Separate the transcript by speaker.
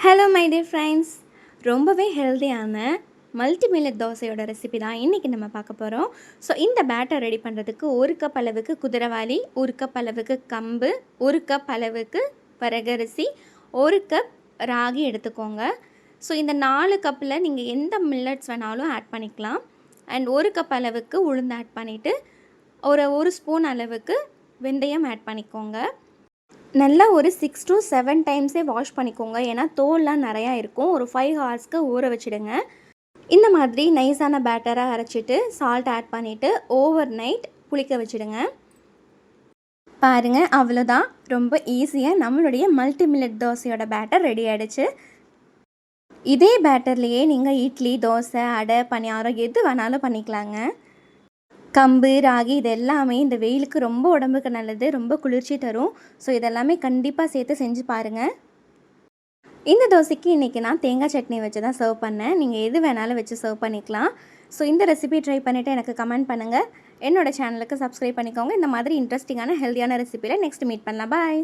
Speaker 1: Hello my dear friends ரொம்பவே ஹெல்த்தியான multi millet தோசையோட recipe தான் இன்றைக்கி நம்ம பார்க்க போகிறோம் ஸோ இந்த பேட்டர் ரெடி பண்ணுறதுக்கு ஒரு கப் அளவுக்கு குதிரவாளி ஒரு கப் அளவுக்கு கம்பு ஒரு கப் அளவுக்கு வரகரிசி ஒரு கப் ராகி எடுத்துக்கோங்க. ஸோ இந்த நாலு கப்பில் நீங்கள் எந்த மில்லட்ஸ் வேணாலும் ஆட் பண்ணிக்கலாம். அண்ட் ஒரு கப் அளவுக்கு உளுந்து ஆட் பண்ணிவிட்டு ஒரு ஒரு ஸ்பூன் அளவுக்கு வெந்தயம் ஆட் பண்ணிக்கோங்க. நல்லா ஒரு சிக்ஸ் டு செவன் டைம்ஸே வாஷ் பண்ணிக்கோங்க. ஏன்னா தோல்லாம் நிறையா இருக்கும். ஒரு ஃபைவ் ஹவர்ஸ்க்கு ஊற வச்சுடுங்க. இந்த மாதிரி நைஸான பேட்டராக அரைச்சிட்டு சால்ட் ஆட் பண்ணிவிட்டு ஓவர் நைட் புளிக்க வச்சுடுங்க. பாருங்கள் அவ்வளோதான் ரொம்ப ஈஸியாக நம்மளுடைய மல்டி மில்லட் தோசையோட பேட்டர் ரெடி ஆகிடுச்சு இதே பேட்டர்லேயே நீங்கள் இட்லி தோசை அடை பணியாரம் எது வேணாலும் பண்ணிக்கலாங்க. கம்பு ராகி இது எல்லாமே இந்த வெயிலுக்கு ரொம்ப உடம்புக்கு நல்லது ரொம்ப குளிர்ச்சி தரும். ஸோ இதெல்லாமே கண்டிப்பாக சேர்த்து செஞ்சு பாருங்கள் இந்த தோசைக்கு இன்றைக்கி நான் தேங்காய் சட்னி வச்சு தான் சர்வ் பண்ணேன். நீங்கள் எது வேணாலும் வச்சு சர்வ் பண்ணிக்கலாம். ஸோ இந்த ரெசிபி ட்ரை பண்ணிவிட்டு எனக்கு கமெண்ட் பண்ணுங்கள் என்னோட சேனலுக்கு சப்ஸ்கிரைப் பண்ணிக்கோங்க. இந்த மாதிரி இன்ட்ரெஸ்டிங்கான ஹெல்த்தியான ரெசிபியில் நெக்ஸ்ட் மீட் பண்ணலாம். பாய்